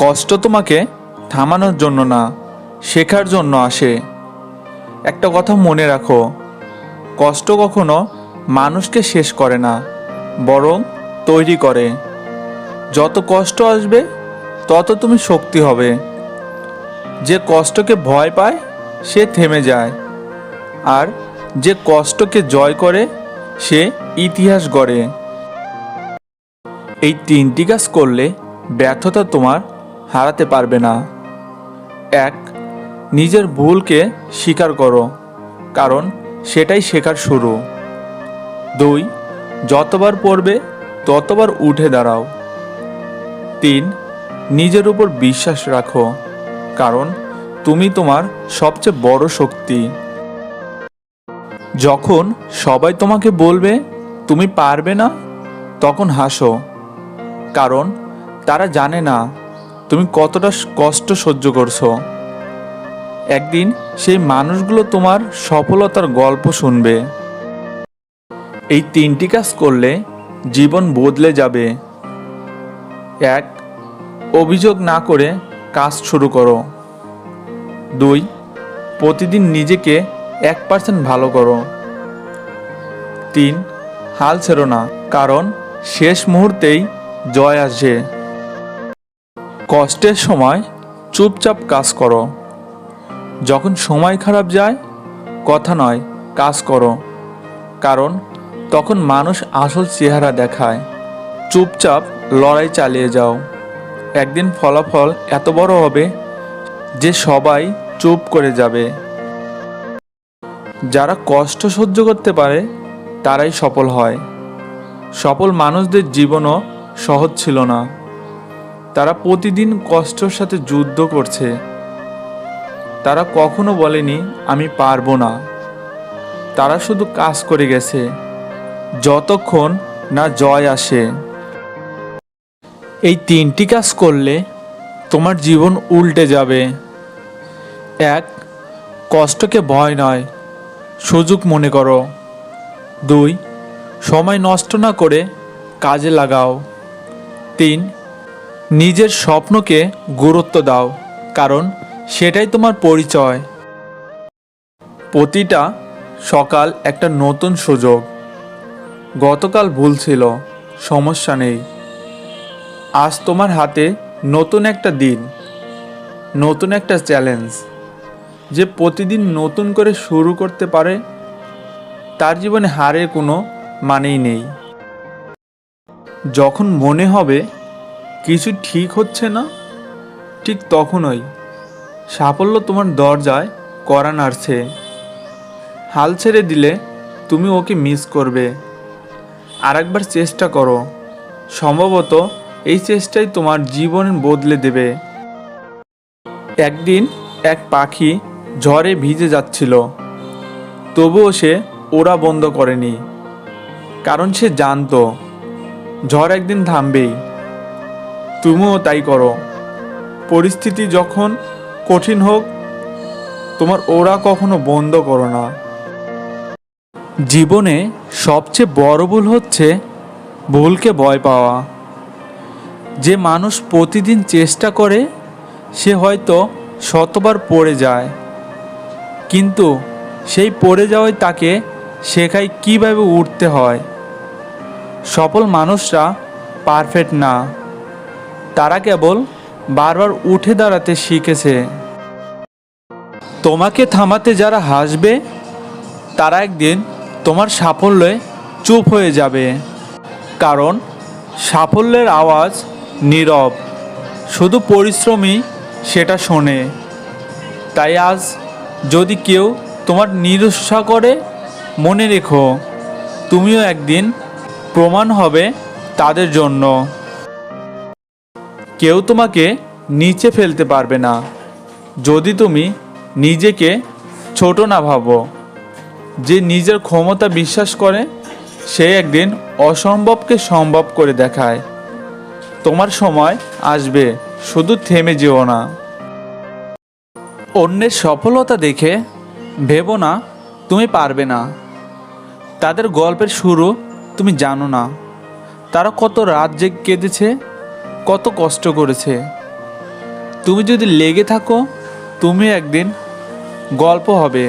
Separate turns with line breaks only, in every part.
কষ্ট তোমাকে থামানোর জন্য না, শেখার জন্য আসে। একটা কথা মনে রাখো, কষ্ট কখনো মানুষকে শেষ করে না, বরং তৈরি করে। যত কষ্ট আসবে, তত তুমি শক্তি হবে। যে কষ্টকে ভয় পায়, সে থেমে যায়। আর যে কষ্টকে জয় করে, সে ইতিহাস গড়ে। এই তিনটি কাজ করলে ব্যর্থতা তোমার হারাতে পারবে না। এক, নিজের ভুলকে স্বীকার করো, কারণ সেটাই শেখার শুরু। দুই, যতবার পড়বে, ততবার উঠে দাঁড়াও। তিন, নিজের উপর বিশ্বাস রাখো, কারণ তুমি তোমার সবচেয়ে বড় শক্তি। যখন সবাই তোমাকে বলবে, তুমি পারবে না? তখন হাসো, কারণ তারা জানে না তুমি কতটা কষ্ট সহ্য করছ? একদিন সেই মানুষগুলো তোমার সফলতার গল্প শুনবে। এই তিনটি কাজ করলে জীবন বদলে যাবে। এক, অভিযোগ না করে কাজ শুরু করো। দুই, প্রতিদিন নিজেকে এক পার্সেন্ট ভালো করো। তিন, হাল ছেড়ো না, কারণ শেষ মুহূর্তেই জয় আসে কষ্টের সময় চুপচাপ কাজ করো। যখন সময় খারাপ যায়, কথা নয়, কাজ করো। কারণ তখন মানুষ আসল চেহারা দেখায়। চুপচাপ লড়াই চালিয়ে যাও। একদিন ফলাফল এত বড় হবে যে সবাই চুপ করে যাবে। যারা কষ্ট সহ্য করতে পারে, তারাই সফল হয়। সফল মানুষদের জীবনও সহজ ছিল না। তারা প্রতিদিন কষ্টর সাথে যুদ্ধ করছে। তারা কখনো বলেনি, আমি পারব না। তারা শুধু কাজ করে গেছে, যতক্ষণ না জয় আসে। এই তিনটি কাজ করলে তোমার জীবন উল্টে যাবে। এক, কষ্টকে ভয় নয়, সুযোগ মনে করো। দুই, সময় নষ্ট না করে কাজে লাগাও। তিন নিজের স্বপ্নকে গুরুত্ব দাও, কারণ সেটাই তোমার পরিচয়। প্রতিটা সকাল একটা নতুন সুযোগ। গতকাল ভুল ছিল, সমস্যা নেই। আজ তোমার হাতে নতুন একটা দিন, নতুন একটা চ্যালেঞ্জ। যে প্রতিদিন নতুন করে শুরু করতে পারে, তার জীবনে হারের কোনো মানেই নেই। যখন মনে হবে কিছু ঠিক হচ্ছে না? ঠিক তখনই সাফল্য তোমার দরজায় করা নাড়ছে। হাল ছেড়ে দিলে তুমি ওকে মিস করবে। আরেকবার চেষ্টা করো। সম্ভবত এই চেষ্টাই তোমার জীবন বদলে দেবে। একদিন এক পাখি ঝড়ে ভিজে যাচ্ছিল। তবুও সে ওরা বন্ধ করেনি, কারণ সে জানতো ঝড় একদিন থামবেই। তুমিও তাই করো। পরিস্থিতি যখন কঠিন হোক, তোমার ওরা কখনো বন্ধ করো না। জীবনে সবচেয়ে বড় ভুল হচ্ছে ভুলকে ভয় পাওয়া। যে মানুষ প্রতিদিন চেষ্টা করে, সে হয়তো শতবার পড়ে যায়। কিন্তু সেই পড়ে যাওয়াই তাকে শেখায় কীভাবে উঠতে হয়। সফল মানুষরা পারফেক্ট না। তারা কেবল বারবার উঠে দাঁড়াতে শিখেছে। তোমাকে থামাতে যারা হাসবে, তারা একদিন তোমার সাফল্যে চুপ হয়ে যাবে। কারণ সাফল্যের আওয়াজ নীরব, শুধু পরিশ্রমী সেটা শোনে। তাই আজ যদি কেউ তোমার নিরুৎসাহ করে, মনে রেখো, তুমিও একদিন প্রমাণ হবে তাদের জন্য। কেউ তোমাকে নিচে ফেলতে পারবে না। যদি তুমি নিজেকে ছোট না ভাবো, যে নিজের ক্ষমতা বিশ্বাস করে, সে একদিন অসম্ভবকে সম্ভব করে দেখায়। তোমার সময় আসবে, শুধু থেমে যেও না। অন্যের সফলতা দেখে ভেবো না, তুমি পারবে না। তাদের গল্পের শুরু তুমি জানো না। তারা কত রাত জেগে কেঁদেছে কত কষ্ট করেছে। তুমি যদি লেগে থাকো, তুমি একদিন গল্প হবে,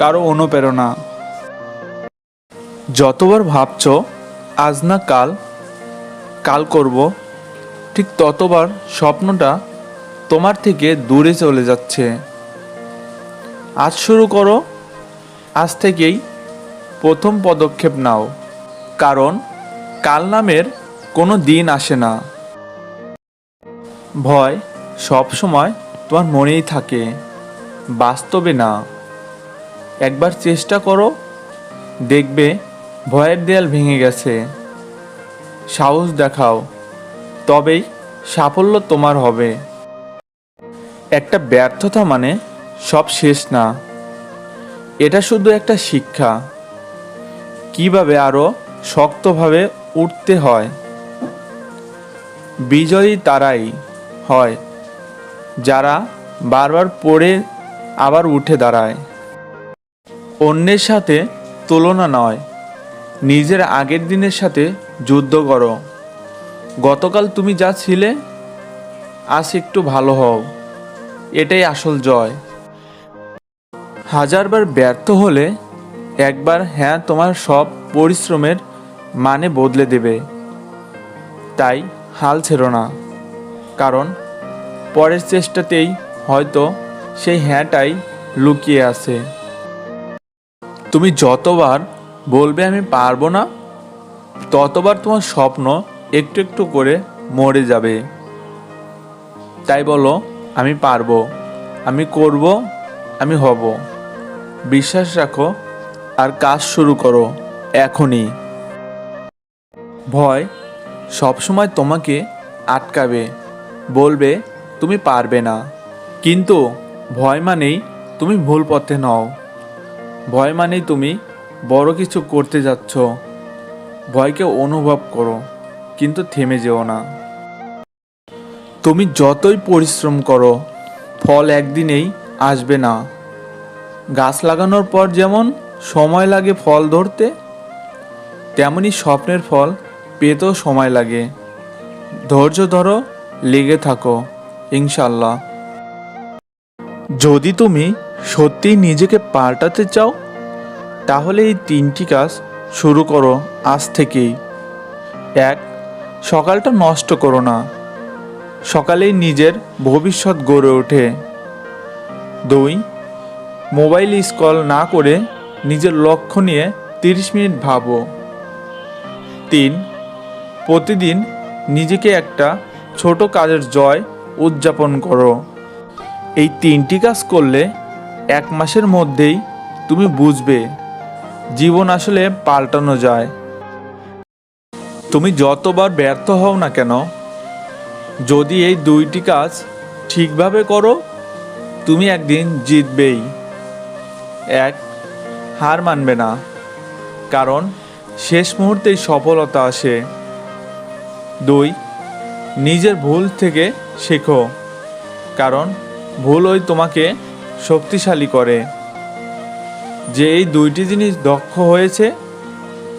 কারও অনুপ্রেরণা। যতবার ভাবছ, আজ না কাল কাল করব, ঠিক ততবার স্বপ্নটা তোমার থেকে দূরে চলে যাচ্ছে। আজ শুরু করো, আজ থেকেই প্রথম পদক্ষেপ নাও, কারণ কাল নামের কোনো দিন আসে না। ভয় সব সময় তোমার মনেই থাকে। বাস্তবে না। একবার চেষ্টা করো, দেখবে ভয়ের দেয়াল ভেঙে গেছে। সাহস দেখাও, তবেই সাফল্য তোমার হবে। একটা ব্যর্থতা মানে সব শেষ না। এটা শুধু একটা শিক্ষা। কীভাবে আরও শক্তভাবে উঠতে হয়? বিজয়ী তারাই। হয়, যারা বারবার পড়ে আবার উঠে দাঁড়ায়। অন্যের সাথে তুলনা নয়, নিজের আগের দিনের সাথে যুদ্ধ করো। গতকাল তুমি যা ছিলে, আজ একটু ভালো হও, এটাই আসল জয়। হাজারবার ব্যর্থ হলে একবার হ্যাঁ তোমার সব পরিশ্রমের মানে বদলে দেবে, তাই হাল ছেড়ো না। কারণ পরের চেষ্টাতেই হয়তো সেই হ্যাঁটাই লুকিয়ে আছে। তুমি যতবার বলবে আমি পারব না, ততবার তোমার স্বপ্ন একটু একটু করে মরে যাবে। তাই বলো, আমি পারব, আমি করব, আমি হব। বিশ্বাস রাখো, আর কাজ শুরু করো, এখনই। ভয় সবসময় তোমাকে আটকাবে। বলবে, তুমি পারবে না। কিন্তু ভয় মানেই তুমি ভুল পথে নও। ভয় মানেই তুমি বড় কিছু করতে যাচ্ছ। ভয়কে অনুভব করো, কিন্তু থেমে যেও না। তুমি যতই পরিশ্রম করো, ফল একদিনেই আসবে না। গাছ লাগানোর পর যেমন সময় লাগে ফল ধরতে, তেমনি স্বপ্নের ফল পেতেও সময় লাগে। ধৈর্য ধরো লেগে থাকো ইনশাল্লাহ যদি তুমি সত্যিই নিজেকে পাল্টাতে চাও, তাহলে এই তিনটি কাজ শুরু করো আজ থেকেই। এক, সকালটা নষ্ট করো না। সকালেই নিজের ভবিষ্যৎ গড়ে ওঠে। দুই, মোবাইল স্কল না করে নিজের লক্ষ্য নিয়ে তিরিশ মিনিট ভাবো। তিন, প্রতিদিন নিজেকে একটা ছোট কাজের জয় উদযাপন করো। এই তিনটি কাজ করলে এক মাসের মধ্যেই তুমি বুঝবে, জীবন আসলে পাল্টানো যায়। তুমি যতবার ব্যর্থ হও না কেন, যদি এই দুইটি কাজ ঠিকভাবে করো, তুমি একদিন জিতবেই। এক, হার মানবে না, কারণ শেষ মুহূর্তেই সফলতা আসে। দুই নিজের ভুল থেকে শেখো, কারণ ভুলই তোমাকে শক্তিশালী করে। যে এই দুইটি জিনিস দক্ষ হয়েছে,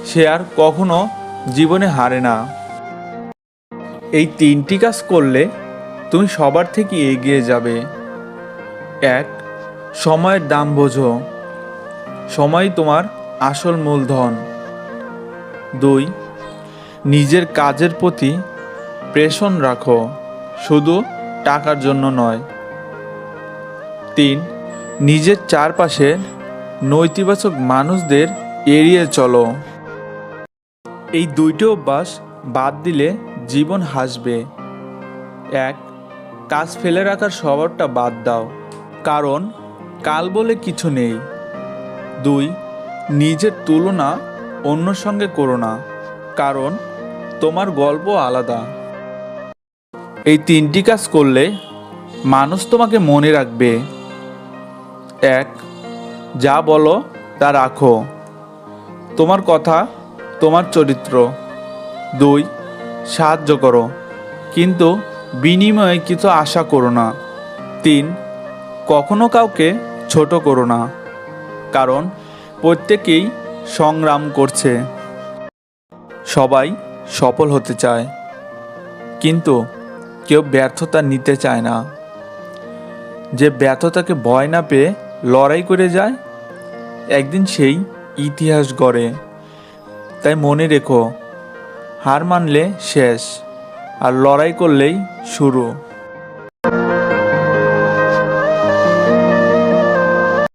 সে আর কখনো জীবনে হারে না। এই তিনটি কাজ করলে তুমি সবার থেকে এগিয়ে যাবে। এক, সময়ের দাম বোঝো। সময় তোমার আসল মূলধন। দুই, নিজের কাজের প্রতি প্রেশন রাখো, শুধু টাকার জন্য নয়। তিন, নিজের চারপাশে নৈতিবাচক মানুষদের এড়িয়ে চলো। এই দুইটি অভ্যাস বাদ দিলে জীবন হাসবে। এক, কাজ ফেলে রাখার স্বভাবটা বাদ দাও, কারণ কাল বলে কিছু নেই। দুই, নিজের তুলনা অন্য সঙ্গে করো না, কারণ তোমার গল্প আলাদা। এই তিনটি কাজ করলে মানুষ তোমাকে মনে রাখবে। এক, যা বলো তা রাখো। তোমার কথা, তোমার চরিত্র। দুই, সাহায্য করো। কিন্তু বিনিময়ে কিছু আশা করো না। তিন, কখনো কাউকে ছোট করো না। কারণ প্রত্যেকেই সংগ্রাম করছে। সবাই সফল হতে চায়। কিন্তু কেউ ব্যর্থতা নিতে চায় না। যে ব্যর্থতাকে ভয় না পেয়ে লড়াই করে যায়, একদিন সেই ইতিহাস গড়ে। তাই মনে রেখো, হার মানলে শেষ, আর লড়াই করলেই শুরু।